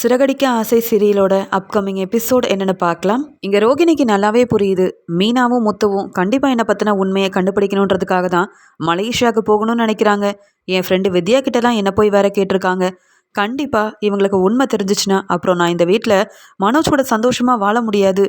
சிறகடிக்க ஆசை சீரியலோட upcoming episode என்னென்னு பார்க்கலாம். இங்கே ரோகிணிக்கு நல்லாவே புரியுது. மீனாவும் முத்துவும் கண்டிப்பாக என்னை பற்றின உண்மையை கண்டுபிடிக்கணுன்றதுக்காக தான் மலேசியாவுக்கு போகணும்னு நினைக்கிறாங்க. என் ஃப்ரெண்டு வித்யா கிட்டலாம் என்ன போய் வேற கேட்டிருக்காங்க. கண்டிப்பாக இவங்களுக்கு உண்மை தெரிஞ்சிச்சுன்னா அப்புறம் நான் இந்த வீட்டில் மனோஜ் கூட சந்தோஷமாக வாழ முடியாது.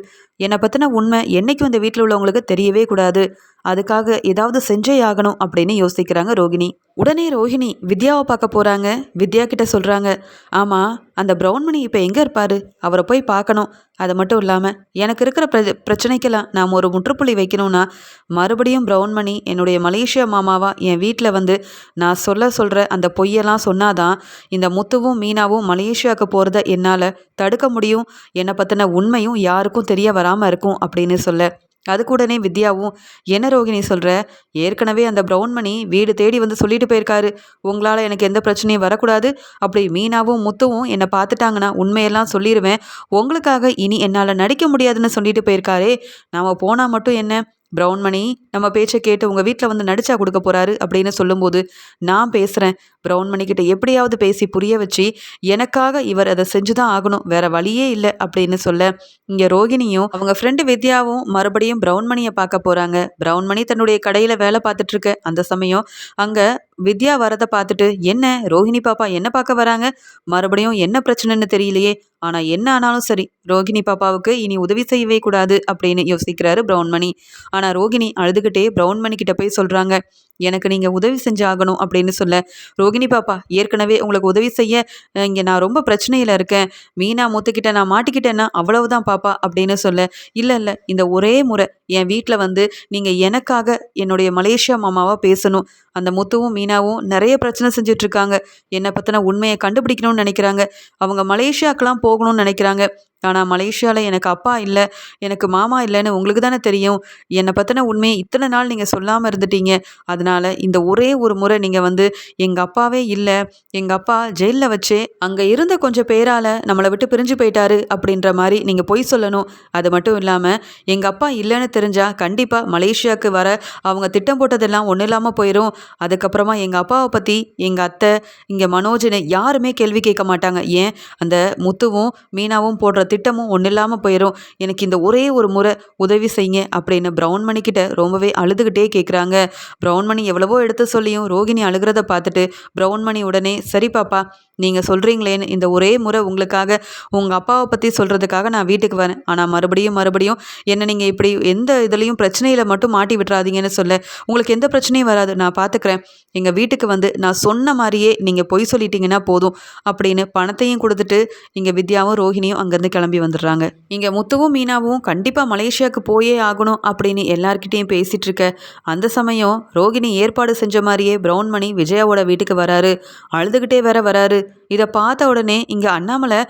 என்னை பற்றின உண்மை என்றைக்கும் இந்த வீட்டில் உள்ளவங்களுக்கு தெரியவே கூடாது. அதுக்காக ஏதாவது செஞ்சே ஆகணும் அப்படின்னு யோசிக்கிறாங்க ரோகிணி. உடனே ரோஹிணி வித்யாவை பார்க்க போகிறாங்க வித்யா கிட்ட சொல்கிறாங்க ஆமாம் அந்த பிரவுன்மணி இப்போ எங்கே இருப்பார்? அவரை போய் பார்க்கணும். அது மட்டும் இல்லாமல் எனக்கு இருக்கிற பிர பிரச்சனைக்கெல்லாம் நாம் ஒரு முற்றுப்புள்ளி வைக்கணும்னா மறுபடியும் பிரவுன்மணி என்னுடைய மலேசியா மாமாவா என் வீட்டில் வந்து நான் சொல்ல சொல்கிற அந்த பொய்யெல்லாம் சொன்னாதான் இந்த முத்துவும் மீனாவும் மலேசியாவுக்கு போகிறத என்னால் தடுக்க முடியும். என்னை பற்றின உண்மையும் யாருக்கும் தெரிய வராமல் இருக்கும் அப்படின்னு சொல்ல அதுக்கூடனே வித்யாவும் என்ன ரோகிணி சொல்கிற ஏற்கனவே அந்த ப்ரௌன் மணி வீடு தேடி வந்து சொல்லிட்டு போயிருக்காரு. உங்களால் எனக்கு எந்த பிரச்சனையும் வரக்கூடாது. அப்படி மீனாவும் முத்துவும் என்னை பார்த்துட்டாங்கன்னா உண்மையெல்லாம் சொல்லிடுவேன் உங்களுக்காக இனி என்னால் நடிக்க முடியாதுன்னு சொல்லிட்டு போயிருக்காரே. நாம் போனால் மட்டும் என்ன? ப்ரௌன் மணி நம்ம பேச்சை கேட்டு உங்கள் வீட்டில் வந்து நடிச்சா கொடுக்க போகிறாரு அப்படின்னு சொல்லும்போது நான் பேசுகிறேன் ப்ரௌன் மணிக்கிட்ட எப்படியாவது பேசி புரிய வச்சு எனக்காக இவர் அதை செஞ்சு தான் ஆகணும் வேற வழியே இல்லை அப்படின்னு சொல்ல இங்கே ரோகிணியும் அவங்க ஃப்ரெண்டு வித்யாவும் மறுபடியும் ப்ரௌன் மணியை பார்க்க போகிறாங்க ப்ரௌன் மணி தன்னுடைய கடையில் வேலை பார்த்துட்ருக்க அந்த சமயம் அங்கே வித்யா வரதை பார்த்துட்டு என்ன? ரோஹிணி பாப்பா என்ன பார்க்க வராங்க? மறுபடியும் என்ன பிரச்சனைன்னு தெரியலையே. ஆனால் என்ன ஆனாலும் சரி ரோகிணி பாப்பாவுக்கு இனி உதவி செய்யவே கூடாது அப்படின்னு யோசிக்கிறாரு பிரவுன்மணி ஆனால் ரோகிணி அழுதுகிட்டே பிரவுன்மணி கிட்ட போய் சொல்கிறாங்க எனக்கு நீங்கள் உதவி செஞ்சாகணும் அப்படின்னு சொல்ல ரோகிணி பாப்பா ஏற்கனவே உங்களுக்கு உதவி செய்ய இங்கே நான் ரொம்ப பிரச்சனையில் இருக்கேன். மீனா முத்துக்கிட்ட நான் மாட்டிக்கிட்டேன்னா அவ்வளவுதான் பாப்பா அப்படின்னு சொல்ல இல்லை இல்லை இந்த ஒரே முறை என் வீட்டில் வந்து நீங்கள் எனக்காக என்னுடைய மலேசியா மாமாவாக பேசணும். அந்த முத்துவும் மீனாவும் நிறைய பிரச்சனை செஞ்சிட்ருக்காங்க. என்னை பற்றின உண்மையை கண்டுபிடிக்கணும்னு நினைக்கிறாங்க. அவங்க மலேசியாக்கெலாம் போகணும்னு நினைக்கிறாங்க. ஆனால் மலேசியாவில் எனக்கு அப்பா இல்லை எனக்கு மாமா இல்லைன்னு உங்களுக்கு தானே தெரியும். என்னை பற்றின உண்மையை இத்தனை நாள் நீங்கள் சொல்லாமல் இருந்துட்டீங்க. அதனால் இந்த ஒரே ஒரு முறை நீங்கள் வந்து எங்கள் அப்பாவே இல்லை எங்கள் அப்பா ஜெயிலில் வச்சே அங்கே இருந்த கொஞ்சம் பேரால் நம்மளை விட்டு பிரிஞ்சு போயிட்டாரு அப்படின்ற மாதிரி நீங்கள் பொய் சொல்லணும். அது மட்டும் இல்லாமல் எங்கள் அப்பா இல்லைன்னு தெரிஞ்சால் கண்டிப்பாக மலேசியாவுக்கு வர அவங்க திட்டம் போட்டதெல்லாம் ஒன்றும் இல்லாமல் போயிடும் அதுக்கப்புறமா எங்கள் அப்பாவை பற்றி எங்கள் அத்தை இங்கே மனோஜனை யாருமே கேள்வி கேட்க மாட்டாங்க. ஏன்? அந்த முத்துவும் மீனாவும் போடுற திட்டமும் ஒன்றும் இல்லாமல் போயிடும் எனக்கு இந்த ஒரே ஒரு முறை உதவி செய்யுங்க அப்படின்னு ப்ரௌன் மணிக்கிட்ட ரொம்பவே அழுதுகிட்டே கேட்குறாங்க ப்ரௌன் மணி எவ்வளவோ எடுத்து சொல்லியும் ரோகிணி அழுகிறத பார்த்துட்டு ப்ரௌன் மணி உடனே சரி பாப்பா நீங்கள் சொல்கிறீங்களேன்னு இந்த ஒரே முறை உங்களுக்காக உங்கள் அப்பாவை பற்றி சொல்கிறதுக்காக நான் வீட்டுக்கு வரேன். ஆனால் மறுபடியும் மறுபடியும் என்ன நீங்கள் இப்படி எந்த இதுலேயும் பிரச்சனையில் மட்டும் மாட்டி விட்டுறாதீங்கன்னு சொல்ல. உங்களுக்கு எந்த பிரச்சனையும் வராது. நான் பார்த்துக்கிறேன் எங்கள் வீட்டுக்கு வந்து நான் சொன்ன மாதிரியே நீங்கள் பொய் சொல்லிட்டீங்கன்னா போதும். அப்படின்னு பணத்தையும் கொடுத்துட்டு இங்கே வித்யாவும் ரோஹிணியும் அங்கேருந்து கிளம்பி வந்துடுறாங்க. இங்கே முத்துவும் மீனாவும் கண்டிப்பாக மலேசியாவுக்கு போயே ஆகணும் அப்படின்னு எல்லார்கிட்டேயும் பேசிகிட்டு இருக்க. அந்த சமயம் ரோகிணி ஏற்பாடு செஞ்ச மாதிரியே ப்ரௌன் மணி விஜயாவோட வீட்டுக்கு வராரு. அழுதுகிட்டே வேற வராரு. இதை பார்த்த உடனே இங்கே அண்ணாமலை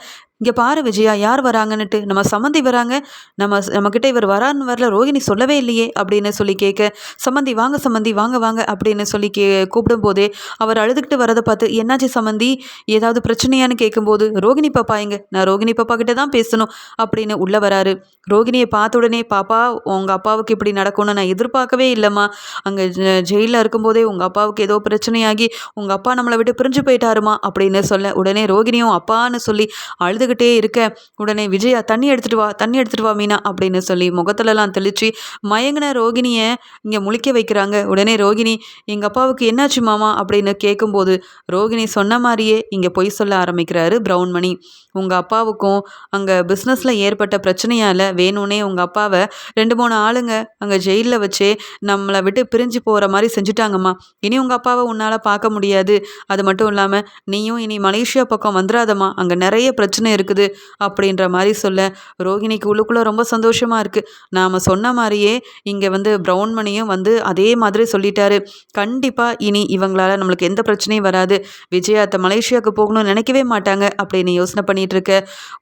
இங்கே பாரு விஜயா யார் வராங்கன்னுட்டு நம்ம சம்மந்தி வராங்க நம்ம நம்மக்கிட்ட இவர் வரான்னு வரல ரோகிணி சொல்லவே இல்லையே அப்படின்னு சொல்லி கேட்க சம்மந்தி வாங்க சம்மந்தி வாங்க வாங்க அப்படின்னு சொல்லி கே கூப்பிடும் போதே அவர் அழுதுகிட்டு வரதை பார்த்து என்னாச்சு சம்மந்தி ஏதாவது பிரச்சனையான்னு கேட்கும்போது ரோகிணி பாப்பா எங்க? நான் ரோகிணி பாப்பா கிட்ட தான் பேசணும் அப்படின்னு உள்ளே வராரு. ரோகிணியை பார்த்த உடனே பாப்பா உங்கள் அப்பாவுக்கு இப்படி நடக்கும்னு நான் எதிர்பார்க்கவே இல்லைம்மா. அங்கே ஜெயிலில் இருக்கும்போதே உங்கள் அப்பாவுக்கு ஏதோ பிரச்சனையாகி உங்கள் அப்பா நம்மளை விட்டு பிரிஞ்சு போயிட்டாருமா? அப்படின்னு சொல்ல உடனே ரோகிணியும் அப்பான்னு சொல்லி அழுது அழுதுகிட்டே இருக்க. உடனே விஜயா தண்ணி எடுத்துகிட்டு வா தண்ணி எடுத்துகிட்டு வா மீனா அப்படின்னு சொல்லி முகத்துலலாம் தெளித்து மயங்கின ரோகிணியை இங்கே முழிக்க வைக்கிறாங்க. உடனே ரோகிணி எங்கள் அப்பாவுக்கு என்னாச்சு மாமா? அப்படின்னு கேட்கும்போது ரோகிணி சொன்ன மாதிரியே இங்கே பொய் சொல்ல ஆரம்பிக்கிறாரு ப்ரௌன்மணி உங்கள் அப்பாவுக்கும் அங்கே பிஸ்னஸில் ஏற்பட்ட பிரச்சனையால் வேணும்னே உங்கள் அப்பாவை ரெண்டு மூணு ஆளுங்க அங்கே ஜெயிலில் வச்சே நம்மளை விட்டு பிரிஞ்சு போகிற மாதிரி செஞ்சுட்டாங்கம்மா. இனி உங்கள் அப்பாவை உன்னால் பார்க்க முடியாது. அது மட்டும் இல்லாமல் நீயும் இனி மலேசியா பக்கம் வந்துடாதம்மா அங்கே நிறைய பிரச்சனை இருக்குது அப்படின்ற மாதிரி சொல்ல ரோகிணிக்கு உள்ளுக்குள்ளே ரொம்ப சந்தோஷமாக இருக்குது நாம் சொன்ன மாதிரியே இங்கே வந்து ப்ரௌன் மணியும் வந்து அதே மாதிரி சொல்லிட்டாரு. கண்டிப்பாக இனி இவங்களால் நம்மளுக்கு எந்த பிரச்சனையும் வராது. விஜயாத்த மலேசியாவுக்கு போகணும்னு நினைக்கவே மாட்டாங்க அப்படின்னு யோசனை பண்ணி இருக்க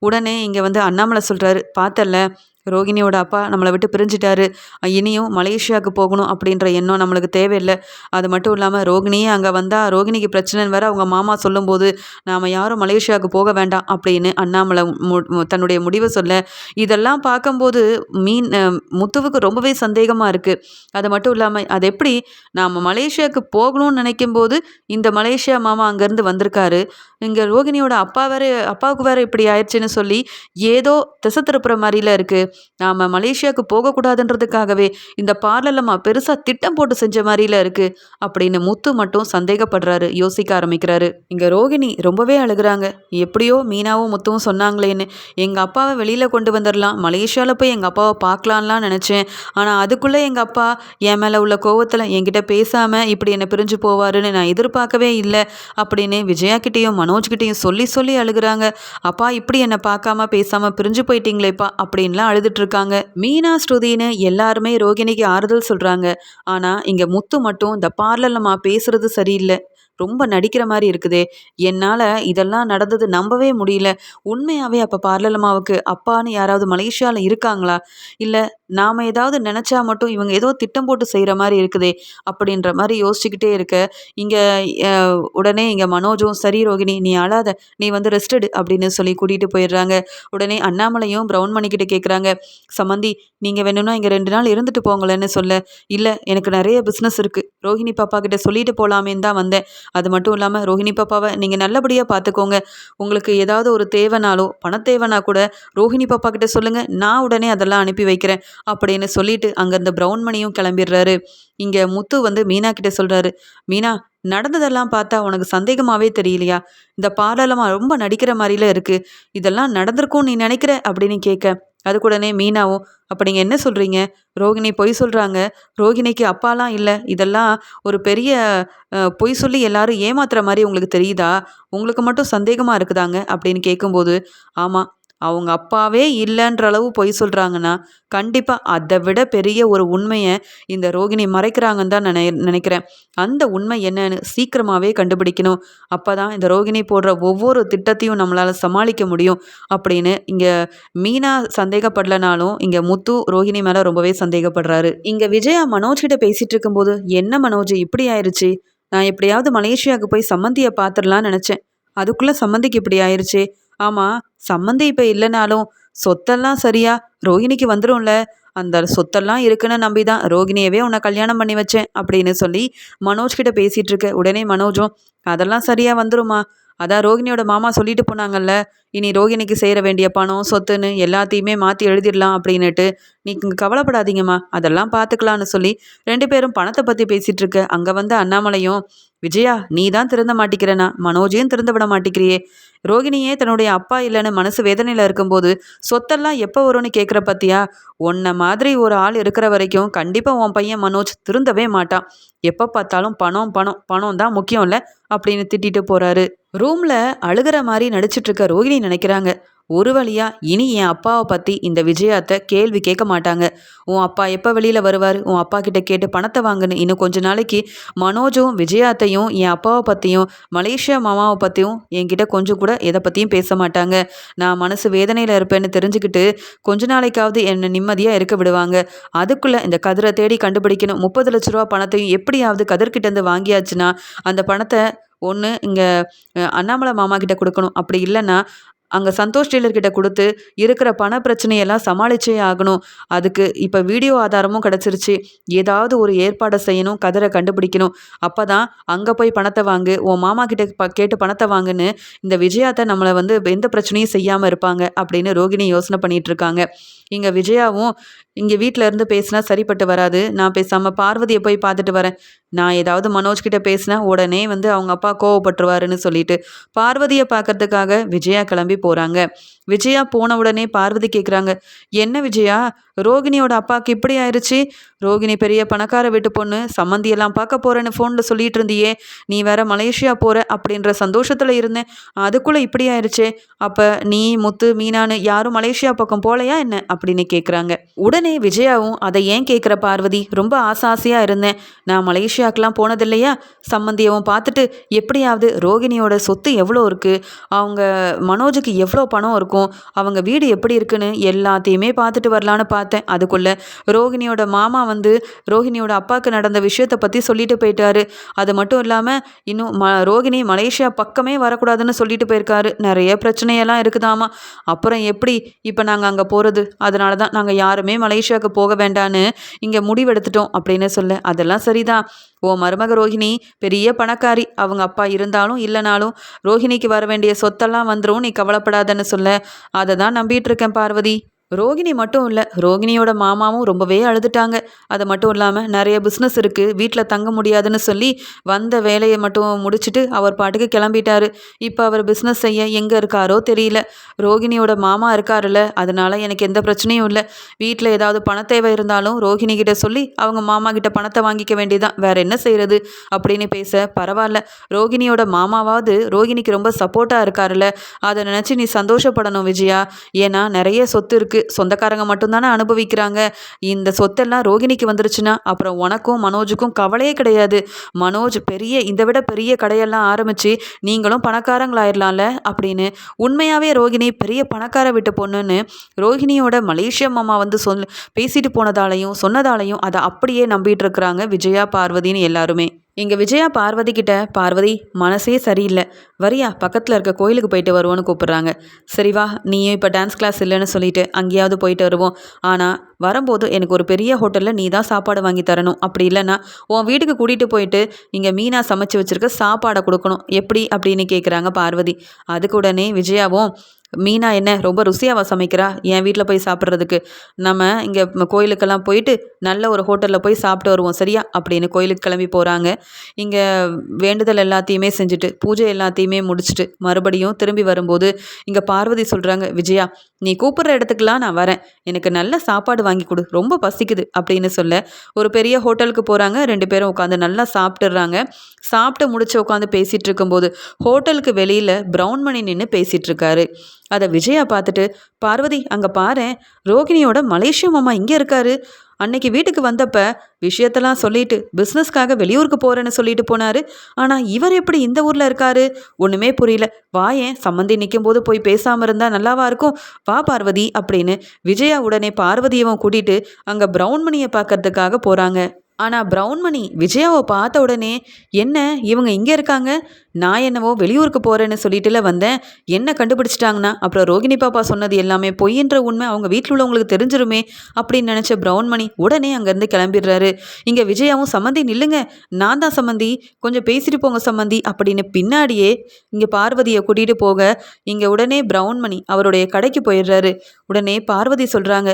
உடனே இங்கே வந்து அண்ணாமலை சொல்கிறாரு பார்த்தல ரோகிணியோட அப்பா நம்மளை விட்டு பிரிஞ்சிட்டாரு. இனியும் மலேசியாவுக்கு போகணும் அப்படின்ற எண்ணம் நம்மளுக்கு தேவையில்லை. அது மட்டும் இல்லாமல் ரோகிணியே அங்கே வந்தால் ரோகிணிக்கு பிரச்சனைன்னு வேற அவங்க மாமா சொல்லும்போது நாம் யாரும் மலேசியாவுக்கு போக வேண்டாம் அப்படின்னு அண்ணாமலை தன்னுடைய முடிவை சொல்ல. இதெல்லாம் பார்க்கும்போது மீன் முத்துவுக்கு ரொம்பவே சந்தேகமாக இருக்குது அது மட்டும் இல்லாமல் அது எப்படி? நாம் மலேசியாவுக்கு போகணும்னு நினைக்கும் போது இந்த மலேசியா மாமா அங்கேருந்து வந்திருக்காரு. இங்கே ரோகிணியோட அப்பா வேற அப்பாவுக்கு வேற இப்படி ஆயிடுச்சுன்னு சொல்லி ஏதோ திசை திருப்புற மாதிரில இருக்குது நாம் மலேசியாவுக்கு போகக்கூடாதுன்றதுக்காகவே இந்த பார்லர்லம்மா பெருசாக திட்டம் போட்டு செஞ்ச மாதிரில இருக்குது அப்படின்னு முத்து மட்டும் சந்தேகப்படுறாரு யோசிக்க ஆரம்பிக்கிறாரு. இங்கே ரோகிணி ரொம்பவே அழுகுறாங்க. எப்படியோ மீனாவும் முத்துவும் சொன்னாங்களேன்னு. எங்கள் அப்பாவை வெளியில் கொண்டு வந்துடலாம் மலேசியாவில் போய் எங்கள் அப்பாவை பார்க்கலான்லாம் நினச்சேன். ஆனால் அதுக்குள்ளே எங்கள் அப்பா என் மேலே உள்ள கோவத்தில் என்கிட்ட பேசாமல் இப்படி என்னை பிரிஞ்சு போவாருன்னு நான் எதிர்பார்க்கவே இல்லை அப்படின்னு விஜயா கிட்டேயும் மனோஜ்கிட்டையும் சொல்லி சொல்லி அழுகுறாங்க. அப்பா இப்படி என்னை பார்க்காம பேசாமல் பிரிஞ்சு போயிட்டீங்களேப்பா அப்படின்லாம் அழுதுட்டு இருக்காங்க. மீனா ஸ்ருதின்னு எல்லாருமே ரோகிணிக்கு ஆறுதல் சொல்கிறாங்க ஆனால் இங்கே முத்து மட்டும் இந்த பார்லர்லம்மா பேசுறது சரியில்லை. ரொம்ப நடிக்கிற மாதிரி இருக்குதே. என்னால் இதெல்லாம் நடந்தது நம்பவே முடியல. உண்மையாகவே அப்போ பார்லலம்மாவுக்கு அப்பான்னு யாராவது மலேசியாவில் இருக்காங்களா? இல்லை நாம் ஏதாவது நினச்சா மட்டும் இவங்க ஏதோ திட்டம் போட்டு செய்கிற மாதிரி இருக்குதே அப்படின்ற மாதிரி யோசிச்சுக்கிட்டே இருக்க. இங்கே உடனே இங்கே மனோஜும் சரி ரோகிணி நீ அழாத நீ வந்து ரெஸ்டடு அப்படின்னு சொல்லி கூட்டிகிட்டு போயிடுறாங்க. உடனே அண்ணாமலையும் ப்ரௌன் மணிக்கிட்ட கேட்குறாங்க சமந்தி நீங்கள் வேணும்னா இங்கே ரெண்டு நாள் இருந்துட்டு போங்களேன்னு சொல்ல. இல்லை எனக்கு நிறைய பிஸ்னஸ் இருக்குது ரோஹிணி பாப்பா கிட்ட சொல்லிட்டு போகலாமேன்னு தான் வந்தேன். அது மட்டும் இல்லாமல் ரோஹிணி பாப்பாவை நீங்கள் நல்லபடியாக பார்த்துக்கோங்க உங்களுக்கு ஏதாவது ஒரு தேவைனாலோ பணத்தேவைனா கூட ரோஹிணி பாப்பா கிட்ட சொல்லுங்கள் நான் உடனே அதெல்லாம் அனுப்பி வைக்கிறேன். அப்படின்னு சொல்லிட்டு அங்கேருந்து ப்ரௌன் மணியும் கிளம்பிடுறாரு. இங்கே முத்து வந்து மீனா கிட்ட சொல்கிறாரு மீனா நடந்ததெல்லாம் பார்த்தா உனக்கு சந்தேகமாகவே தெரியலையா? இந்த பாடலமாக ரொம்ப நடிக்கிற மாதிரில இருக்குது இதெல்லாம் நடந்திருக்கும் நீ நினைக்கிற? அப்படின்னு கேட்க அதுக்குடனே மீனாவும் அப்போ நீங்கள் என்ன சொல்கிறீங்க ரோகிணி பொய் சொல்கிறாங்க ரோகிணிக்கு அப்பாலாம் இல்லை. இதெல்லாம் ஒரு பெரிய பொய் சொல்லி எல்லாரும் ஏமாத்துற மாதிரி உங்களுக்கு தெரியுதா? உங்களுக்கு மட்டும் சந்தேகமாக இருக்குதாங்க? அப்படின்னு கேட்கும்போது ஆமாம் அவங்க அப்பாவே இல்லைன்ற அளவு பொய் சொல்கிறாங்கன்னா கண்டிப்பாக அதை விட பெரிய ஒரு உண்மையை இந்த ரோகிணி மறைக்கிறாங்கன்னு தான் நினை நினைக்கிறேன். அந்த உண்மை என்னன்னு சீக்கிரமாகவே கண்டுபிடிக்கணும். அப்போ தான் இந்த ரோகிணி போடுற ஒவ்வொரு திட்டத்தையும் நம்மளால் சமாளிக்க முடியும். அப்படின்னு இங்கே மீனா சந்தேகப்படலனாலும் இங்கே முத்து ரோகிணி மேலே ரொம்பவே சந்தேகப்படுறாரு. இங்கே விஜயா மனோஜ் கிட்ட பேசிகிட்டு இருக்கும்போது என்ன மனோஜ் இப்படி ஆயிடுச்சு நான் எப்படியாவது மலேசியாவுக்கு போய் சம்மந்தியை பார்த்துடலான்னு நினச்சேன். அதுக்குள்ளே சம்மந்திக்கு இப்படி ஆயிடுச்சு ஆமாம் சம்மந்தி இப்போ இல்லைனாலும் சொத்தெல்லாம் சரியா ரோஹிணிக்கு வந்துடும்ல அந்த சொத்தெல்லாம் இருக்குன்னு நம்பி தான் ரோகிணியவே உன்னை கல்யாணம் பண்ணி வச்சேன் அப்படின்னு சொல்லி மனோஜ் கிட்ட பேசிகிட்டு இருக்க. உடனே மனோஜும் அதெல்லாம் சரியாக வந்துருமா? அதான் ரோகிணியோட மாமா சொல்லிட்டு போனாங்கல்ல இனி ரோகிணிக்கு சேர வேண்டிய பணம் சொத்துன்னு எல்லாத்தையுமே மாற்றி எழுதிடலாம் அப்படின்னுட்டு நீங்க கவலைப்படாதீங்கம்மா அதெல்லாம் பார்த்துக்கலான்னு சொல்லி ரெண்டு பேரும் பணத்தை பற்றி பேசிகிட்டு இருக்க. அங்கே வந்து அண்ணாமலையும் விஜயா நீ தான் திருந்த மாட்டிக்கிறனா? மனோஜையும் திறந்து விட மாட்டிக்கிறியே. ரோகிணியே தன்னுடைய அப்பா இல்லைன்னு மனசு வேதனையில் இருக்கும்போது சொத்தெல்லாம் எப்போ வரும்னு கேட்குற பத்தியா? உன்ன மாதிரி ஒரு ஆள் இருக்கிற வரைக்கும் கண்டிப்பாக உன் பையன் மனோஜ் திருந்தவே மாட்டான். எப்போ பார்த்தாலும் பணம் பணம் பணம் தான் முக்கியம் இல்லை அப்படின்னு திட்டிட்டு போகிறாரு ரூமில் அழுகிற மாதிரி நடிச்சிட்டு இருக்க ரோகிணி நினைக்கிறாங்க. ஒரு வழியா இனி என் அப்பாவை பற்றி இந்த விஜயாத்தை கேள்வி கேட்க மாட்டாங்க. உன் அப்பா எப்போ வெளியில் வருவார்? உன் அப்பா கிட்ட கேட்டு பணத்தை வாங்குன்னு இன்னும் கொஞ்ச நாளைக்கு மனோஜும் விஜயாத்தையும் என் அப்பாவை பற்றியும் மலேசியா மாமாவை பற்றியும் என்கிட்ட கொஞ்சம் கூட எதை பற்றியும் பேச மாட்டாங்க. நான் மனசு வேதனையில் இருப்பேன்னு தெரிஞ்சுக்கிட்டு கொஞ்ச நாளைக்காவது என்னை நிம்மதியாக இருக்க விடுவாங்க. அதுக்குள்ளே இந்த கதிரை தேடி கண்டுபிடிக்கணும். முப்பது லட்ச ரூபா பணத்தையும் எப்படியாவது கதிர்கிட்டேருந்து வாங்கியாச்சுன்னா அந்த பணத்தை ஒன்று இங்கே அண்ணாமலை மாமா கிட்ட கொடுக்கணும். அப்படி இல்லைன்னா அங்கே சந்தோஷ் டீலர்கிட்ட கொடுத்து இருக்கிற பண பிரச்சனையெல்லாம் சமாளிச்சே ஆகணும். அதுக்கு இப்போ வீடியோ ஆதாரமும் கிடச்சிருச்சு. ஏதாவது ஒரு ஏற்பாடை செய்யணும் கதிரை கண்டுபிடிக்கணும். அப்போ தான் அங்கே போய் பணத்தை வாங்கு உன் மாமா கிட்ட ப கேட்டு பணத்தை வாங்குன்னு இந்த விஜயாத்தை நம்மளை வந்து எந்த பிரச்சனையும் செய்யாமல் இருப்பாங்க அப்படின்னு ரோகிணி யோசனை பண்ணிகிட்டு இருக்காங்க. இங்கே விஜயாவும் இங்கே வீட்டில் இருந்து பேசினா சரிப்பட்டு வராது. நான் பேசாமல் பார்வதியை போய் பார்த்துட்டு வரேன். நான் ஏதாவது மனோஜ் கிட்ட பேசினா உடனே வந்து அவங்க அப்பா கோவப்பட்டுருவாருன்னு சொல்லிட்டு பார்வதியை பார்க்கறதுக்காக விஜயா கிளம்பி போகிறாங்க விஜயா போன உடனே பார்வதி கேட்குறாங்க என்ன விஜயா? ரோகிணியோட அப்பாவுக்கு இப்படி ஆயிடுச்சு ரோகிணி பெரிய பணக்கார வீட்டு பொண்ணு சம்மந்தியெல்லாம் பார்க்க போகிறேன்னு ஃபோனில் சொல்லிட்டு இருந்தியே. நீ வேற மலேசியா போகிற அப்படின்ற சந்தோஷத்தில் இருந்தேன். அதுக்குள்ளே இப்படி ஆயிடுச்சே அப்போ நீ முத்து மீனானு யாரும் மலேசியா பக்கம் போலையா என்ன? அப்படின்னு கேட்குறாங்க உடனே விஜயாவும் அதை ஏன் கேட்குற பார்வதி? ரொம்ப ஆசை ஆசையாக இருந்தேன். நான் மலேசியாக்கெலாம் போனதில்லையா? சம்மந்தியவும் பார்த்துட்டு எப்படியாவது ரோகிணியோட சொத்து எவ்வளோ இருக்குது அவங்க மனோஜுக்கு எவ்வளோ பணம் இருக்கும்? அவங்க வீடு எப்படி இருக்குன்னு எல்லாத்தையுமே பார்த்துட்டு வரலான்னு பார்த்து பார்த்தேன். அதுக்குள்ளே ரோகிணியோட மாமா வந்து ரோஹிணியோட அப்பாவுக்கு நடந்த விஷயத்தை பற்றி சொல்லிட்டு போயிட்டாரு. அது மட்டும் இல்லாமல் இன்னும் ம ரோகிணி மலேசியா பக்கமே வரக்கூடாதுன்னு சொல்லிட்டு போயிருக்காரு. நிறைய பிரச்சனையெல்லாம் இருக்குதாமா. அப்புறம் எப்படி இப்போ நாங்கள் அங்கே போகிறது அதனால தான் நாங்கள் யாருமே மலேசியாவுக்கு போக வேண்டான்னு இங்கே முடிவெடுத்துட்டோம் அப்படின்னு சொல்ல. அதெல்லாம் சரிதான். ஓ மருமக ரோஹிணி பெரிய பணக்காரி. அவங்க அப்பா இருந்தாலும் இல்லைனாலும் ரோஹிணிக்கு வர வேண்டிய சொத்தெல்லாம் வந்துடும் நீ கவலைப்படாதன்னு சொல்ல. அதை தான் நம்பிட்டு இருக்கேன் பார்வதி. ரோகிணி மட்டும் இல்லை ரோகிணியோட மாமாவும் ரொம்பவே அழுதுட்டாங்க. அது மட்டும் இல்லாமல் நிறைய பிஸ்னஸ் இருக்குது வீட்டில் தங்க முடியாதுன்னு சொல்லி வந்த வேலையை மட்டும் முடிச்சுட்டு அவர் பாட்டுக்கு கிளம்பிட்டாரு. இப்போ அவர் பிஸ்னஸ் செய்ய எங்கே இருக்காரோ தெரியல. ரோகிணியோட மாமா இருக்காருல்ல அதனால் எனக்கு எந்த பிரச்சனையும் இல்லை. வீட்டில் ஏதாவது பண தேவை இருந்தாலும் ரோகிணி கிட்ட சொல்லி அவங்க மாமா கிட்ட பணத்தை வாங்கிக்க வேண்டியதான் வேற என்ன செய்கிறது அப்படின்னு பேச பரவாயில்ல. ரோகிணியோட மாமாவாவது ரோகிணிக்கு ரொம்ப சப்போர்ட்டாக இருக்காருல்ல. அதை நினச்சி நீ சந்தோஷப்படணும் விஜயா. ஏன்னா நிறைய சொத்து இருக்குது சொந்தக்காரங்க மட்டும்தானே அனுபவிக்கிறாங்க. இந்த சொத்தெல்லாம் ரோகிணிக்கு வந்துருச்சுன்னா அப்புறம் உனக்கும் மனோஜுக்கும் கவலையே கிடையாது. மனோஜ் பெரிய இதை விட பெரிய கடையெல்லாம் ஆரம்பித்து நீங்களும் பணக்காரங்களாயிடலாம்ல அப்படின்னு உண்மையாகவே ரோகிணி பெரிய பணக்கார விட்டு பொண்ணுன்னு ரோகிணியோட மலேசியா மாமா வந்து சொல் பேசிட்டு போனதாலையும் சொன்னதாலையும் அதை அப்படியே நம்பிட்டு இருக்கிறாங்க விஜயா பார்வதின்னு எல்லாருமே. இங்கே விஜயா பார்வதி கிட்ட பார்வதி மனசே சரியில்லை. வரியா பக்கத்தில் இருக்க கோயிலுக்கு போயிட்டு வருவோன்னு கூப்பிட்றாங்க. சரி வா நீயும் இப்போ டான்ஸ் கிளாஸ் இல்லைன்னு சொல்லிட்டு அங்கேயாவது போயிட்டு வருவோம். ஆனால் வரும்போது எனக்கு ஒரு பெரிய ஹோட்டலில் நீ தான் சாப்பாடு வாங்கி தரணும். அப்படி இல்லைன்னா உன் வீட்டுக்கு கூட்டிகிட்டு போயிட்டு இங்கே மீனா சமைச்சு வச்சுருக்க சாப்பாடை கொடுக்கணும். எப்படி? அப்படின்னு கேட்குறாங்க பார்வதி. அதுக்கு உடனே விஜயாவும் மீனா என்ன ரொம்ப ருசியாவா சமைக்கிறா? என் வீட்டில் போய் சாப்பிட்றதுக்கு. நம்ம இங்கே கோயிலுக்கெல்லாம் போயிட்டு நல்ல ஒரு ஹோட்டலில் போய் சாப்பிட்டு வருவோம். சரியா? அப்படின்னு கோயிலுக்கு கிளம்பி போகிறாங்க இங்கே வேண்டுதல் எல்லாத்தையுமே செஞ்சுட்டு பூஜை எல்லாத்தையுமே முடிச்சுட்டு மறுபடியும் திரும்பி வரும்போது இங்கே பார்வதி சொல்கிறாங்க விஜயா நீ கூப்பிட்ற இடத்துக்குலாம் நான் வரேன். எனக்கு நல்ல சாப்பாடு வாங்கி கொடு. ரொம்ப பசிக்குது. அப்படின்னு சொல்ல ஒரு பெரிய ஹோட்டலுக்கு போகிறாங்க ரெண்டு பேரும் உட்காந்து நல்லா சாப்பிட்டுடுறாங்க சாப்பிட்டு முடிச்சு உட்காந்து பேசிகிட்டு இருக்கும்போது ஹோட்டலுக்கு வெளியில் ப்ரௌன் மணி நின்று பேசிகிட்டு இருக்காரு. அதை விஜயா பார்த்துட்டு பார்வதி அங்கே பாரு ரோகிணியோட மலேசிய மாமா இங்கே இருக்காரு. அன்னைக்கு வீட்டுக்கு வந்தப்ப விஷயத்தெல்லாம் சொல்லிட்டு பிஸ்னஸ்க்காக வெளியூருக்கு போகிறேன்னு சொல்லிட்டு போனாரு. ஆனால் இவர் எப்படி இந்த ஊரில் இருக்காரு? ஒன்றுமே புரியல. வாயேன் சம்மந்தி நிற்கும் போது போய் பேசாமல் இருந்தால் நல்லாவா இருக்கும்? வா பார்வதி அப்படின்னு விஜயா உடனே பார்வதியவும் கூட்டிகிட்டு அங்கே ப்ரௌன் மணியை பார்க்கறதுக்காக போகிறாங்க ஆனால் ப்ரௌன்மணி விஜயாவை பார்த்த உடனே என்ன இவங்க இங்கே இருக்காங்க? நான் என்னவோ வெளியூருக்கு போகிறேன்னு சொல்லிட்டுல வந்தேன். என்ன கண்டுபிடிச்சிட்டாங்கன்னா அப்புறம் ரோகிணி பாப்பா சொன்னது எல்லாமே பொய்ன்ற உண்மை அவங்க வீட்டில் உள்ளவங்களுக்கு தெரிஞ்சிருமே அப்படின்னு நினச்ச ப்ரௌன்மணி உடனே அங்கேருந்து கிளம்பிடுறாரு. இங்கே விஜயாவும் சம்மந்தி நில்லுங்க. நான் தான் சம்மந்தி. கொஞ்சம் பேசிட்டு போங்க சம்மந்தி அப்படின்னு பின்னாடியே இங்கே பார்வதியை கூட்டிகிட்டு போக இங்கே உடனே ப்ரௌன்மணி அவருடைய கடைக்கு போயிடுறாரு. உடனே பார்வதி சொல்கிறாங்க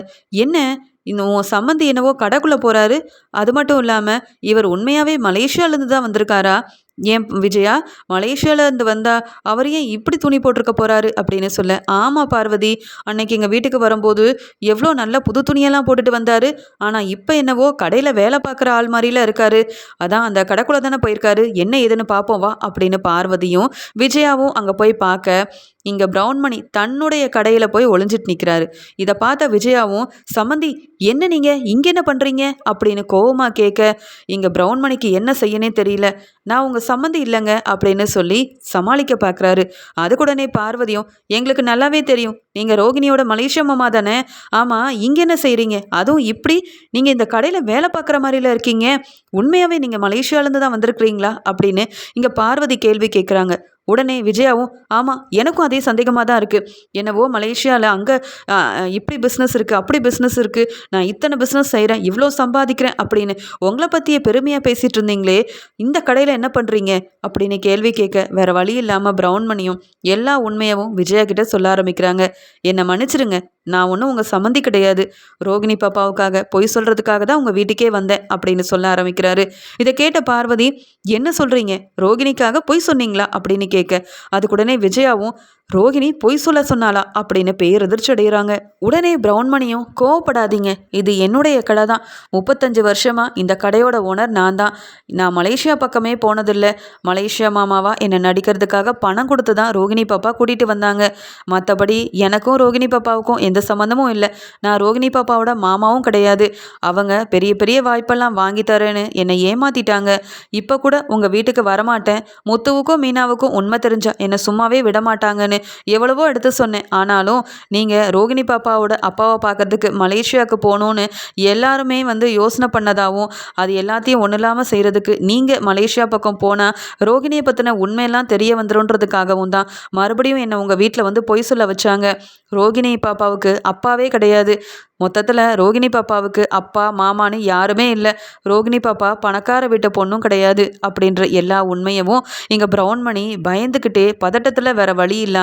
என்ன இந்த உன் சம்மந்தி என்னவோ கடைக்குள்ளே போகிறாரு அது மட்டும் இல்லாமல் இவர் உண்மையாகவே மலேசியாவிலேருந்து தான் வந்திருக்காரா? ஏன் விஜயா? மலேசியாவிலேருந்து வந்தா அவர் ஏன் இப்படி துணி போட்டிருக்க போகிறாரு அப்படின்னு சொல்ல. ஆமாம் பார்வதி அன்னைக்கு எங்கள் வீட்டுக்கு வரும்போது எவ்வளோ நல்ல புது துணியெல்லாம் போட்டுட்டு வந்தார். ஆனால் இப்போ என்னவோ கடையில் வேலை பார்க்குற ஆள் மாதிரில இருக்காரு. அதான் அந்த கடைக்குள்ளே தானே போயிருக்காரு. என்ன ஏதுன்னு பார்ப்போம் வா அப்படின்னு பார்வதியும் விஜயாவும் அங்கே போய் பார்க்க இங்கே ப்ரௌன்மணி தன்னுடைய கடையில் போய் ஒளிஞ்சிட்டு நிற்கிறாரு இதை பார்த்த விஜயாவும் சம்மந்தி என்ன நீங்கள் இங்கே என்ன பண்ணுறீங்க அப்படின்னு கோவமாக கேட்க இங்கே ப்ரௌன்மணிக்கு என்ன செய்யனே தெரியல. நான் உங்கள் சம்மந்தி இல்லைங்க அப்படின்னு சொல்லி சமாளிக்க பார்க்குறாரு அதுக்குடனே பார்வதியும் எங்களுக்கு நல்லாவே தெரியும். நீங்கள் ரோகிணியோட மலேசியா மாமா தானே? ஆமாம் இங்கே என்ன செய்கிறீங்க அதுவும் இப்படி? நீங்கள் இந்த கடையில் வேலை பார்க்குற மாதிரில இருக்கீங்க. உண்மையாகவே நீங்கள் மலேசியாவிலேருந்து தான் வந்திருக்கிறீங்களா? அப்படின்னு இங்கே பார்வதி கேள்வி கேட்குறாங்க உடனே விஜயாவும் ஆமாம் எனக்கும் அதே சந்தேகமாக தான் இருக்குது என்னவோ மலேசியாவில் அங்கே இப்படி பிஸ்னஸ் இருக்குது அப்படி பிஸ்னஸ் இருக்குது நான் இத்தனை பிஸ்னஸ் செய்கிறேன் இவ்வளோ சம்பாதிக்கிறேன் அப்படின்னு உங்களை பற்றிய பெருமையாக பேசிகிட்டு இருந்தீங்களே இந்த கடையில் என்ன பண்ணுறீங்க அப்படின்னு கேள்வி கேட்க வேறு வழி இல்லாமல் ப்ரௌன் மணியும் எல்லா உண்மையவும் விஜயா கிட்ட சொல்ல ஆரம்பிக்கிறாங்க. என்னை மன்னிச்சிருங்க நான் ஒன்றும் உங்கள் சம்மந்தி கிடையாது. ரோகிணி பாப்பாவுக்காக பொய் சொல்கிறதுக்காக தான் உங்கள் வீட்டுக்கே வந்தேன் அப்படின்னு சொல்ல ஆரம்பிக்கிறாரு. இதை கேட்ட பார்வதி என்ன சொல்கிறீங்க ரோகிணிக்காக பொய் சொன்னீங்களா? அப்படின்னு கேட்க அதுக்குடனே விஜயாவும் ரோகிணி பொய் சொல்ல சொன்னாளா அப்படின்னு பேரதிர்ச்சி அடைகிறாங்க உடனே பிரவுன்மணியும் கோவப்படாதீங்க. இது என்னுடைய கடை தான் முப்பத்தஞ்சு வருஷமா இந்த கடையோட ஓனர் நான் தான் நான் மலேசியா பக்கமே போனதில்லை. மலேசியா மாமாவா என்னை நடிக்கிறதுக்காக பணம் கொடுத்து தான் ரோகிணி பாப்பா கூட்டிகிட்டு வந்தாங்க. மற்றபடி எனக்கும் ரோகிணி பாப்பாவுக்கும் எந்த சம்மந்தமும் இல்லை. நான் ரோகிணி பாப்பாவோட மாமாவும் கிடையாது. அவங்க பெரிய பெரிய வாய்ப்பெல்லாம் வாங்கி தரேன்னு என்னை ஏமாத்திட்டாங்க. இப்போ கூட உங்கள் வீட்டுக்கு வரமாட்டேன். முத்துவுக்கும் மீனாவுக்கும் உண்மை தெரிஞ்சா என்னை சும்மாவே விட சொன்னேன். எவ்வளவோ எடுத்து சொன்னேன். ஆனாலும் நீங்கள் ரோகிணி பாப்பாவோட அப்பாவை பார்க்கறதுக்கு மலேசியாவுக்கு போகணுன்னு எல்லாருமே வந்து யோசனை பண்ணதாகவும் அது எல்லாத்தையும் ஒன்றும் இல்லாமல் செய்கிறதுக்கு நீங்கள் மலேசியா பக்கம் போனால் ரோகிணியை பற்றின உண்மையெல்லாம் தெரிய வந்துருன்றதுக்காகவும் தான் மறுபடியும் என்னை உங்கள் வீட்டில் வந்து பொய் சொல்ல வச்சாங்க. ரோகிணி பாப்பாவுக்கு அப்பாவே கிடையாது. மொத்தத்தில் ரோகிணி பாப்பாவுக்கு அப்பா மாமான்னு யாருமே இல்லை. ரோகிணி பாப்பா பணக்கார வீட்டு பொண்ணும் கிடையாது அப்படின்ற எல்லா உண்மையவும் இங்கே பிரவுன்மணி பயந்துக்கிட்டே பதட்டத்தில் வேற வழி இல்லாமல்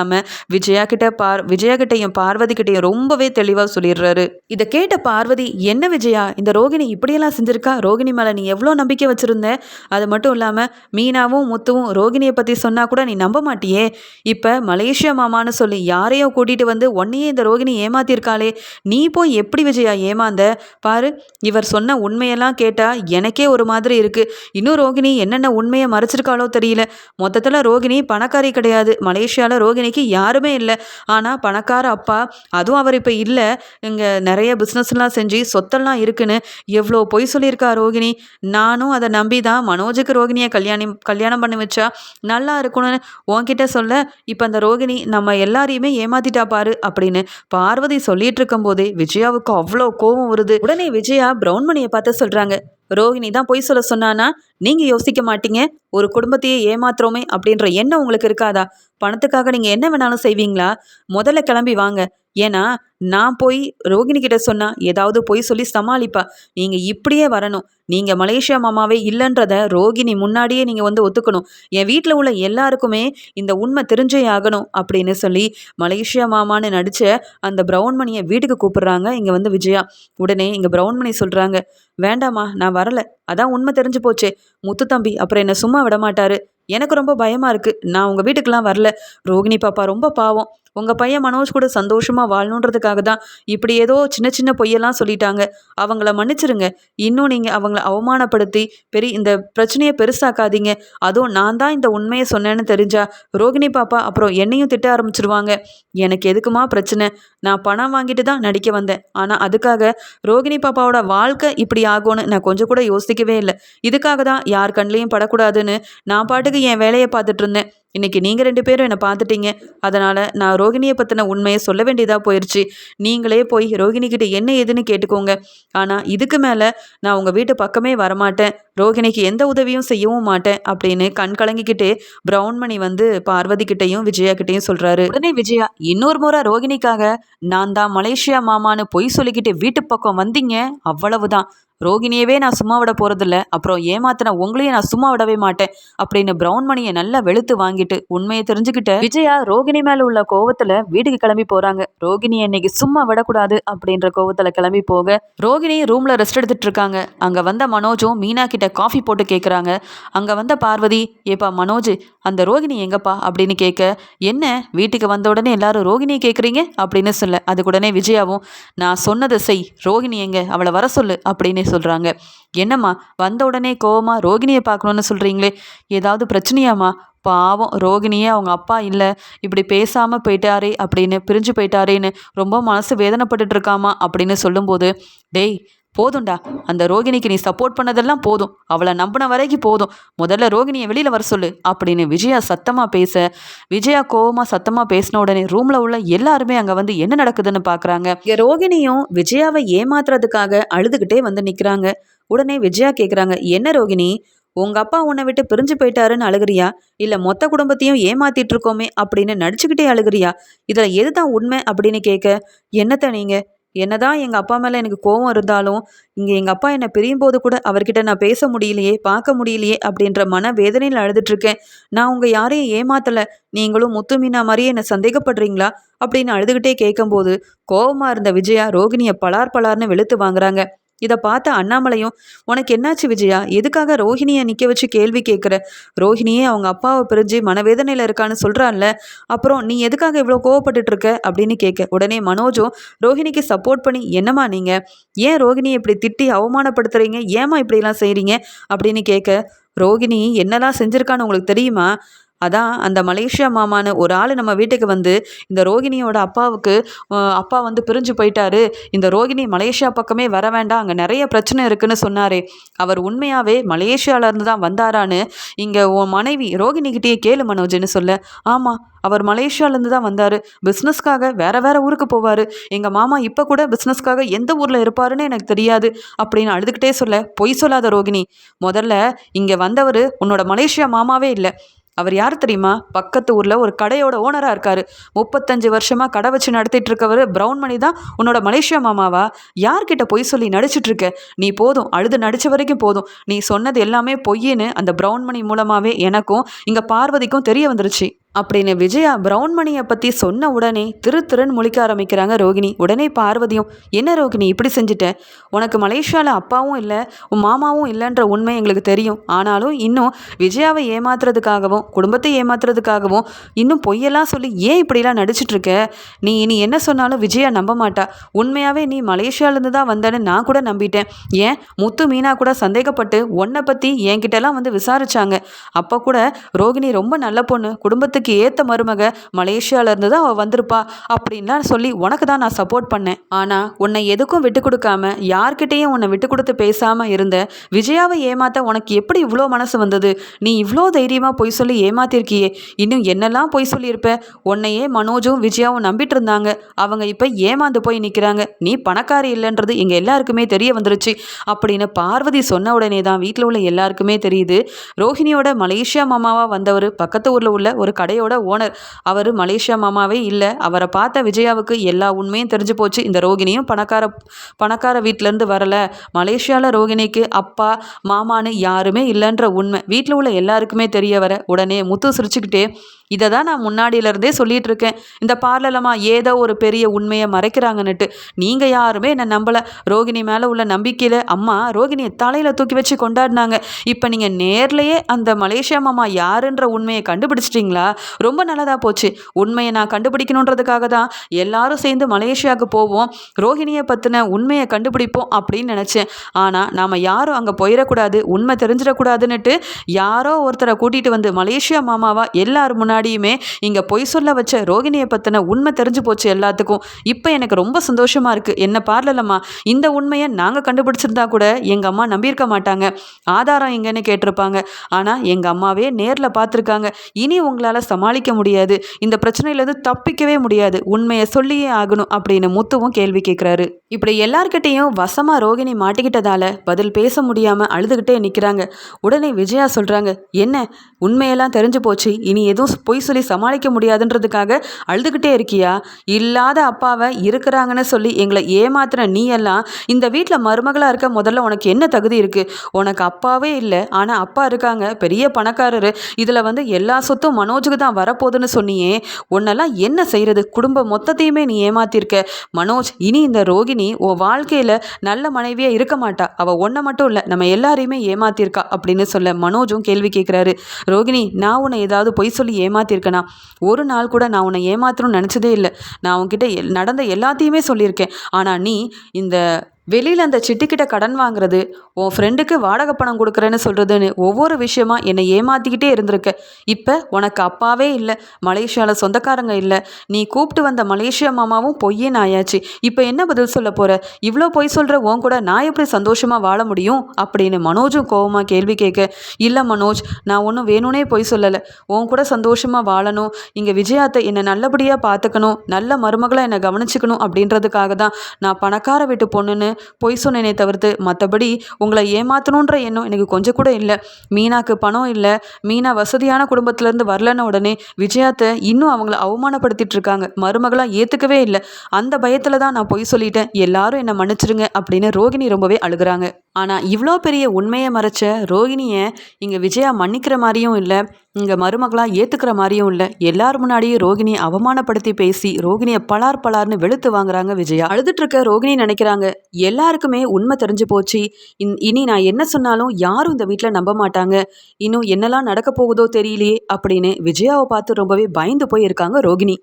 விஜயா கிட்ட பார் விஜயா கிட்டையும் பார்வதி கிட்டையும் ரொம்பவே தெளிவாக சொல்லிடுறாரு. இதை கேட்ட பார்வதி என்ன விஜயா இந்த ரோகிணி இப்படியெல்லாம் செஞ்சிருக்கா? ரோகிணி மேலே நீ எவ்வளோ நம்பிக்கை வச்சுருந்த? அது மட்டும் இல்லாமல் மீனாவும் முத்துவும் ரோகிணியை பற்றி சொன்னால் கூட நீ நம்ப மாட்டியே. இப்போ மலேசியா மாமான்னு சொல்லி யாரையோ கூட்டிகிட்டு வந்து உன்னையே இந்த ரோகிணி ஏமாத்திருக்காளே. நீ போய் எப்படி விஜயா ஏமாந்த? பாரு இவர் சொன்ன உண்மையெல்லாம் கேட்டால் எனக்கே ஒரு மாதிரி இருக்குது இன்னும் ரோகிணி என்னென்ன உண்மையை மறைச்சிருக்காளோ தெரியல. மொத்தத்தில் ரோகிணி பணக்காரி கிடையாது. மலேசியாவில் ரோகிணிக்கு யாருமே இல்லை. ஆனால் பணக்கார அப்பா அதுவும் அவர் இப்போ இல்லை. இங்கே நிறைய பிஸ்னஸ்லாம் செஞ்சு சொத்தெல்லாம் இருக்குன்னு எவ்வளோ பொய் சொல்லியிருக்கா ரோகிணி. நானும் அதை நம்பி தான் மனோஜுக்கு ரோகிணியை கல்யாணம் கல்யாணம் பண்ணி வச்சா நல்லா இருக்கணும்னு உன்கிட்ட சொல்ல இப்போ அந்த ரோகிணி நம்ம எல்லாரையுமே ஏமாத்திட்டா பாரு அப்படின்னு பார்வதி சொல்லிட்டு இருக்கும்போதே விஜயாவுக்கு அவ்வளோ கோபம் வருது. உடனே விஜயா பிரவுன்மணியை பார்த்து சொல்கிறாங்க ரோஹிணி தான் பொய் சொல்ல சொன்னானா? நீங்க யோசிக்க மாட்டீங்க. ஒரு குடும்பத்தையே ஏமாத்துறோமே அப்படின்ற எண்ணம் உங்களுக்கு இருக்காதா? பணத்துக்காக நீங்க என்ன வேணாலும் செய்வீங்களா? முதல்ல கிளம்பி வாங்க. ஏன்னா நான் போய் ரோகிணி கிட்ட சொன்னா ஏதாவது பொய் சொல்லி சமாளிப்பா. நீங்க இப்படியே வரணும். நீங்க மலேசியா மாமாவே இல்லைன்றத ரோகிணி முன்னாடியே நீங்க வந்து ஒத்துக்கணும். என் வீட்டில் உள்ள எல்லாருக்குமே இந்த உண்மை தெரிஞ்சே ஆகணும் அப்படின்னு சொல்லி மலேசியா மாமான்னு நடிச்ச அந்த பிரவுன்மணியை வீட்டுக்கு கூப்பிடுறாங்க. இங்க வந்து விஜயா. உடனே இங்க பிரவுன்மணி சொல்றாங்க வேண்டாமா நான் வரல. அதான் உண்மை தெரிஞ்சு போச்சே. முத்து தம்பி அப்புறம் என்ன சும்மா விட மாட்டாரு எனக்கு ரொம்ப பயமா இருக்கு. நான் உங்க வீட்டுக்கெல்லாம் வரல. ரோகிணி பாப்பா ரொம்ப பாவம். உங்கள் பையன் மனோஜ் கூட சந்தோஷமாக வாழணுன்றதுக்காக தான் இப்படி ஏதோ சின்ன சின்ன பொய்யெல்லாம் சொல்லிட்டாங்க. அவங்கள மன்னிச்சிருங்க. இன்னும் நீங்கள் அவங்கள அவமானப்படுத்தி பெரிய இந்த பிரச்சனையை பெருசாக்காதீங்க. அதுவும் நான் தான் இந்த உண்மையை சொன்னேன்னு தெரிஞ்சா ரோகிணி பாப்பா அப்புறம் என்னையும் திட்ட ஆரம்பிச்சிருவாங்க. எனக்கு எதுக்குமா பிரச்சனை? நான் பணம் வாங்கிட்டு தான் நடிக்க வந்தேன். ஆனால் அதுக்காக ரோகிணி பாப்பாவோட வாழ்க்கை இப்படி ஆகும்னு நான் கொஞ்சம் கூட யோசிக்கவே இல்லை. இதுக்காக தான் யார் கண்லேயும் படக்கூடாதுன்னு நான் பாட்டுக்கு என் வேலையை பார்த்துட்டு இருந்தேன். இன்றைக்கி நீங்கள் ரெண்டு பேரும் என்னை பார்த்துட்டீங்க. அதனால் நான் ரோகிணியை பற்றின உண்மையை சொல்ல வேண்டியதாக போயிடுச்சு நீங்களே போய் ரோகிணிக்கிட்ட என்ன ஏதுன்னு கேட்டுக்கோங்க. ஆனால் இதுக்கு மேலே நான் உங்கள் வீட்டு பக்கமே வரமாட்டேன். ரோகிணிக்கு எந்த உதவியும் செய்யவும் மாட்டேன் அப்படின்னு கண் கலங்கிக்கிட்டே பிரவுன்மணி வந்து பார்வதி கிட்டையும் விஜயா கிட்டையும் சொல்கிறாரு உடனே விஜயா இன்னொரு முறை ரோகிணிக்காக நான் தான் மலேசியா மாமான்னு பொய் சொல்லிக்கிட்டு வீட்டு பக்கம் வந்தீங்க? அவ்வளவுதான். ரோகிணியவே நான் சும்மா விட போகிறதில்ல அப்புறம் ஏமாத்தின உங்களையும் நான் சும்மா விடவே மாட்டேன் அப்படின்னு பிரவுன் மணியை நல்லா வெளுத்து வாங்கிட்டு உண்மையை தெரிஞ்சுக்கிட்ட விஜயா ரோகிணி மேலே உள்ள கோவத்தில் வீட்டுக்கு கிளம்பி போகிறாங்க ரோகிணி இன்னைக்கு சும்மா விடக்கூடாது அப்படின்ற கோவத்தில் கிளம்பி போக ரோகிணி ரூமில் ரெஸ்ட் எடுத்துட்டு இருக்காங்க. அங்கே வந்த மனோஜும் மீனா கிட்ட காஃபி போட்டு கேட்குறாங்க அங்கே வந்த பார்வதி ஏப்பா மனோஜ் அந்த ரோகிணி எங்கப்பா அப்படின்னு கேட்க என்ன? வீட்டுக்கு வந்த உடனே எல்லாரும் ரோகிணியை கேட்குறீங்க அப்படின்னு சொல்ல அதுக்கு உடனே விஜயாவும் நான் சொன்னதை செய் ரோகிணி எங்க? அவளை வர சொல்லு அப்படின்னு சொல்கிறாங்க என்னம்மா வந்த உடனே கோவமா ரோகிணியை பார்க்கணுன்னு சொல்கிறீங்களே ஏதாவது பிரச்சனையாம்மா? பாவம் ரோகிணியே அவங்க அப்பா இல்லை. இப்படி பேசாமல் போயிட்டாரே அப்படின்னு பிரிஞ்சு போயிட்டாரேன்னு ரொம்ப மனசு வேதனைப்பட்டுட்டு இருக்காமா? அப்படின்னு சொல்லும்போது டேய் போதும்டா. அந்த ரோகிணிக்கு நீ சப்போர்ட் பண்ணதெல்லாம் போதும். அவளை நம்பின வரைக்கும் போதும். முதல்ல ரோகிணியை வெளியில் வர சொல்லு. அப்படின்னு விஜயா சத்தமாக பேச விஜயா கோவமாக சத்தமாக பேசின உடனே ரூமில் உள்ள எல்லாருமே அங்கே வந்து என்ன நடக்குதுன்னு பார்க்குறாங்க இங்கே ரோகிணியும் விஜயாவை ஏமாத்துறதுக்காக அழுதுகிட்டே வந்து நிற்கிறாங்க உடனே விஜயா கேட்குறாங்க என்ன ரோகிணி? உங்க அப்பா உன்னை விட்டு பிரிஞ்சு போயிட்டாருன்னு அழுகுறியா? இல்ல மொத்த குடும்பத்தையும் ஏமாத்திட்டு இருக்கோமே அப்படின்னு நடிச்சுக்கிட்டே அழுகுறியா? இதுல எதுதான் உண்மை? அப்படின்னு கேட்க என்னத்த நீங்க? என்னதான் எங்கள் அப்பா மேலே எனக்கு கோவம் இருந்தாலும் இங்கே எங்கள் அப்பா என்னை பிரியும் போது கூட அவர்கிட்ட நான் பேச முடியலையே பார்க்க முடியலையே அப்படின்ற மன வேதனையில் அழுதுட்ருக்கேன் நான் உங்கள் யாரையும் ஏமாத்தலை. நீங்களும் முத்து மீனா மாதிரியே என்னை சந்தேகப்படுறீங்களா? அப்படின்னு அழுதுகிட்டே கேட்கும்போது கோவமாக இருந்த விஜயா ரோகிணியை பலார் பலார்னு வெளுத்து வாங்குறாங்க. இதை பார்த்த அண்ணாமலையும் உனக்கு என்னாச்சு விஜயா? எதுக்காக ரோஹிணியை நிற்க வச்சு கேள்வி கேட்குற ரோஹிணியே அவங்க அப்பாவை பிரிஞ்சு மனவேதனையில் இருக்கான்னு சொல்கிறான்ல அப்புறம் நீ எதுக்காக இவ்வளோ கோவப்பட்டுட்டு இருக்க அப்படின்னு கேட்க உடனே மனோஜும் ரோஹிணிக்கு சப்போர்ட் பண்ணி என்னம்மா நீங்கள் ஏன் ரோஹிணியை இப்படி திட்டி அவமானப்படுத்துகிறீங்க ஏமா இப்படிலாம் செய்கிறீங்க அப்படின்னு கேட்க ரோகிணி என்னெல்லாம் செஞ்சுருக்கான்னு உங்களுக்கு தெரியுமா? அதான் அந்த மலேசியா மாமான்னு ஒரு ஆள் நம்ம வீட்டுக்கு வந்து இந்த ரோகிணியோட அப்பாவுக்கு அப்பா வந்து பிரிஞ்சு போயிட்டாரு. இந்த ரோகிணி மலேசியா பக்கமே வர வேண்டாம் அங்கே நிறைய பிரச்சனை இருக்குன்னு சொன்னாரே. அவர் உண்மையாகவே மலேசியாவிலேருந்து தான் வந்தாரான்னு இங்கே உன் மனைவி ரோகிணிகிட்டயே கேளு மனோஜ்னு சொல்ல. ஆமாம் அவர் மலேசியாவிலேருந்து தான் வந்தார். பிஸ்னஸ்க்காக வேற வேற ஊருக்கு போவார். எங்கள் மாமா இப்போ கூட பிஸ்னஸ்க்காக எந்த ஊரில் இருப்பாருன்னு எனக்கு தெரியாது அப்படின்னு அழுதுகிட்டே சொல்ல. பொய் சொல்லாத ரோகிணி. முதல்ல இங்கே வந்தவர் உன்னோட மலேசியா மாமாவே இல்லை. அவர் யார் தெரியுமா? பக்கத்து ஊரில் ஒரு கடையோட ஓனராக இருக்கார். முப்பத்தஞ்சு வருஷமாக கடை வச்சு நடத்திட்டு இருக்கவர் ப்ரௌன் மணி தான் உன்னோட மலேசியா மாமாவா? யார்கிட்ட பொய் சொல்லி நடிச்சிட்டு இருக்க நீ போதும் அழுது நடிச்ச வரைக்கும் போதும். நீ சொன்னது எல்லாமே பொய்யின்னு அந்த ப்ரௌன் மணி மூலமாகவே எனக்கும் இங்கே பார்வதிக்கும் தெரிய வந்துருச்சு. அப்படின்னு விஜயா பிரவுன் மணியை பற்றி சொன்ன உடனே திரு திருன்னு முழிக்க ஆரம்பிக்கிறாங்க ரோகிணி. உடனே பார்வதியும் என்ன ரோகிணி இப்படி செஞ்சுட்ட? உனக்கு மலேசியாவில் அப்பாவும் இல்லை உன் மாமாவும் இல்லைன்ற உண்மை எங்களுக்கு தெரியும். ஆனாலும் இன்னும் விஜயாவை ஏமாத்துறதுக்காகவும் குடும்பத்தை ஏமாத்துறதுக்காகவும் இன்னும் பொய்யெல்லாம் சொல்லி ஏன் இப்படிலாம் நடிச்சிட்ருக்க? நீ இனி என்ன சொன்னாலும் விஜயா நம்ப மாட்டா. உண்மையாகவே நீ மலேசியாவிலேருந்து தான் வந்தேன்னு நான் கூட நம்பிட்டேன். ஏன்? முத்து மீனா கூட சந்தேகப்பட்டு உன்னை பற்றி என்கிட்டலாம் வந்து விசாரிச்சாங்க. அப்போ கூட ரோகிணி ரொம்ப நல்ல பொண்ணு குடும்பத்துக்கு ஏற்ற மருமக மலேசியாவிலேருந்து தான் அவள் வந்திருப்பா அப்படின்லாம் சொல்லி உனக்கு தான் நான் சப்போர்ட் பண்ணேன். ஆனால் உன்னை எதுக்கும் விட்டு கொடுக்காம யார்கிட்டேயும் உன்னை விட்டு கொடுத்து பேசாமல் இருந்த விஜயாவை ஏமாத்த உனக்கு எப்படி இவ்வளோ மனசு வந்தது? நீ இவ்வளோ தைரியமாக பொய் சொல்லி ஏமாத்திருக்கியே. இன்னும் என்னெல்லாம் பொய் சொல்லியிருப்ப? உன்னையே மனோஜும் விஜயாவும் நம்பிட்டு இருந்தாங்க. அவங்க இப்போ ஏமாந்து போய் நிற்கிறாங்க நீ பணக்காரி இல்லைன்றது எங்கள் எல்லாருக்குமே தெரிய வந்துருச்சு. அப்படின்னு பார்வதி சொன்ன உடனே தான் வீட்டில் உள்ள எல்லாருக்குமே தெரியுது. ரோஹிணியோட மலேசியா மாமாவாக வந்தவர் பக்கத்து ஊரில் உள்ள ஒரு கடையோட ஓனர். அவர் மலேசியா மாமாவே இல்லை. அவரை பார்த்த விஜயாவுக்கு எல்லா உண்மையும் தெரிஞ்சு போச்சு. இந்த ரோகிணியும் பணக்கார பணக்கார வீட்டிலேருந்து வரல. மலேசியாவில் ரோகிணிக்கு அப்பா மாமான்னு யாருமே இல்லைன்ற உண்மை. வீட்டில் உள்ள எல்லாருக்குமே தெரிய வர உடனே முத்து சிரிச்சுக்கிட்டே இதை தான் நான் முன்னாடியிலேருந்தே சொல்லிட்டு இருக்கேன் இந்த பார்லலமா ஏதோ ஒரு பெரிய உண்மையை மறைக்கிறாங்கன்னுட்டு. நீங்கள் யாருமே என்னை நம்பலை. ரோகிணி மேலே உள்ள நம்பிக்கையில் அம்மா ரோகிணியை தலையில் தூக்கி வச்சு கொண்டாடினாங்க. இப்போ நீங்கள் நேர்லேயே அந்த மலேசியா மாமா யாருன்ற உண்மையை கண்டுபிடிச்சிட்டிங்களா? ரொம்ப நல்லதாக போச்சு. உண்மையை நான் கண்டுபிடிக்கணுன்றதுக்காக தான் எல்லாரும் சேர்ந்து மலேசியாவுக்கு போவோம். ரோஹிணியை பற்றின உண்மையை கண்டுபிடிப்போம் அப்படின்னு நினச்சேன். ஆனால் நாம் யாரும் அங்கே போயிடக்கூடாது உண்மை தெரிஞ்சிடக்கூடாதுன்னுட்டு யாரோ ஒருத்தரை கூட்டிகிட்டு வந்து மலேசியா மாமாவா எல்லார் முன்னாடியுமே இங்கே பொய் சொல்ல வச்ச ரோகிணியை பற்றின உண்மை தெரிஞ்சு போச்சு எல்லாத்துக்கும். இப்போ எனக்கு ரொம்ப சந்தோஷமாக இருக்குது என்ன பார்லலம்மா. இந்த உண்மையை நாங்கள் கண்டுபிடிச்சிருந்தா கூட எங்கள் அம்மா நம்பியிருக்க மாட்டாங்க. ஆதாரம் எங்கன்னு கேட்டிருப்பாங்க. ஆனால் எங்கள் அம்மாவே நேரில் பார்த்துருக்காங்க. இனி உங்களால் சமாளிக்க முடியாது. இந்த பிரச்சனையிலேருந்து தப்பிக்கவே முடியாது. உண்மையை சொல்லியே ஆகணும் அப்படின்னு முத்துவும் கேள்வி கேட்குறாரு இப்படி எல்லார்கிட்டேயும் வசமாக ரோகிணி மாட்டிக்கிட்டதால பதில் பேச முடியாமல் அழுதுகிட்டே நிற்கிறாங்க உடனே விஜயா சொல்கிறாங்க என்ன? உண்மையெல்லாம் தெரிஞ்சு போச்சு. இனி எதுவும் பொய் சொல்லி சமாளிக்க முடியாதுன்றதுக்காக அழுதுகிட்டே இருக்கியா? இல்லாத அப்பாவை இருக்கிறாங்கன்னு சொல்லி எங்களை ஏமாத்துற நீ எல்லாம் இந்த வீட்டில் மருமகளாக இருக்க முதல்ல உனக்கு என்ன தகுதி இருக்குது உனக்கு அப்பாவே இல்லை. ஆனால் அப்பா இருக்காங்க. பெரிய பணக்காரர். இதில் வந்து எல்லா சொத்தும் மனோஜுக்கு தான் வரப்போகுதுன்னு சொன்னியே. உன்னெல்லாம் என்ன செய்கிறது குடும்ப மொத்தத்தையுமே நீ ஏமாத்திருக்க. மனோஜ் இனி இந்த ரோகிணி உன் வாழ்க்கையில் நல்ல மனைவியாக இருக்க மாட்டா. அவள் ஒன்றை மட்டும் இல்லை நம்ம எல்லாரையுமே ஏமாத்திருக்கா அப்படின்னு சொல்ல மனோஜும் கேள்வி கேட்குறாரு ரோகிணி நான் உன்னை ஏதாவது பொய் சொல்லி ஏமாத்திருக்கேனா? ஒரு நாள் கூட நான் உன்னை ஏமாத்தணும்னு நினச்சதே இல்லை. நான் உன்கிட்ட எல் நடந்த எல்லாத்தையுமே சொல்லியிருக்கேன். ஆனால் நீ இந்த வெளியில் அந்த சிட்டிக்கிட்ட கடன் வாங்குறது உன் ஃப்ரெண்டுக்கு வாடகை பணம் கொடுக்குறேன்னு சொல்கிறதுன்னு ஒவ்வொரு விஷயமா என்னை ஏமாற்றிக்கிட்டே இருந்திருக்க. இப்போ உனக்கு அப்பாவே இல்லை மலேசியாவில் சொந்தக்காரங்க இல்லை நீ கூப்பிட்டு வந்த மலேசியா மாமாவும் பொய்யே ஆயாச்சு. இப்போ என்ன பதில் சொல்ல போகிற இவ்வளோ பொய் சொல்கிற உன் கூட நான் எப்படி சந்தோஷமாக வாழ முடியும்? அப்படின்னு மனோஜும் கோவமாக கேள்வி கேட்க இல்லை மனோஜ் நான் ஒன்றும் வேணும்னே பொய் சொல்லலை. உன் கூட சந்தோஷமாக வாழணும் இங்கே விஜயாத்தை என்னை நல்லபடியாக பார்த்துக்கணும் நல்ல மருமகளை என்னை கவனிச்சுக்கணும் அப்படின்றதுக்காக தான் நான் பணக்கார வீட்டு பொண்ணுன்னு பொய் சொன்னேனே தவிர்த்து மற்றபடி உங்களை ஏமாற்றணுன்ற எண்ணம் எனக்கு கொஞ்சம் கூட இல்லை. மீனாக்கு பணம் இல்லை. மீனா வசதியான குடும்பத்துலேருந்து வரலன்னு உடனே விஜயாத்தை இன்னும் அவங்கள அவமானப்படுத்திட்டு இருக்காங்க. மருமகளாக ஏற்றுக்கவே இல்லை. அந்த பயத்தில் தான் நான் பொய் சொல்லிட்டேன். எல்லாரும் என்னை மன்னிச்சிடுங்க அப்படின்னு ரோகிணி ரொம்பவே அழுகுறாங்க. ஆனால் இவ்வளோ பெரிய உண்மையை மறைச்ச ரோகிணியை இங்கே விஜயா மன்னிக்கிற மாதிரியும் இல்லை இங்கே மருமகளாக ஏற்றுக்கிற மாதிரியும் இல்லை. எல்லார் முன்னாடியும் ரோகிணியை அவமானப்படுத்தி பேசி ரோகிணியை பலார் பலார்னு வெளுத்து வாங்குறாங்க விஜயா. அழுதுட்டு இருக்க ரோகிணி நினைக்கிறாங்க. எல்லாருக்குமே உண்மை தெரிஞ்சு போச்சு. இனி நான் என்ன சொன்னாலும் யாரும் இந்த வீட்டில் நம்ப மாட்டாங்க. இன்னும் என்னெல்லாம் நடக்க போகுதோ தெரியலையே அப்படின்னு விஜயாவை பார்த்து ரொம்பவே பயந்து போயிருக்காங்க ரோகிணி.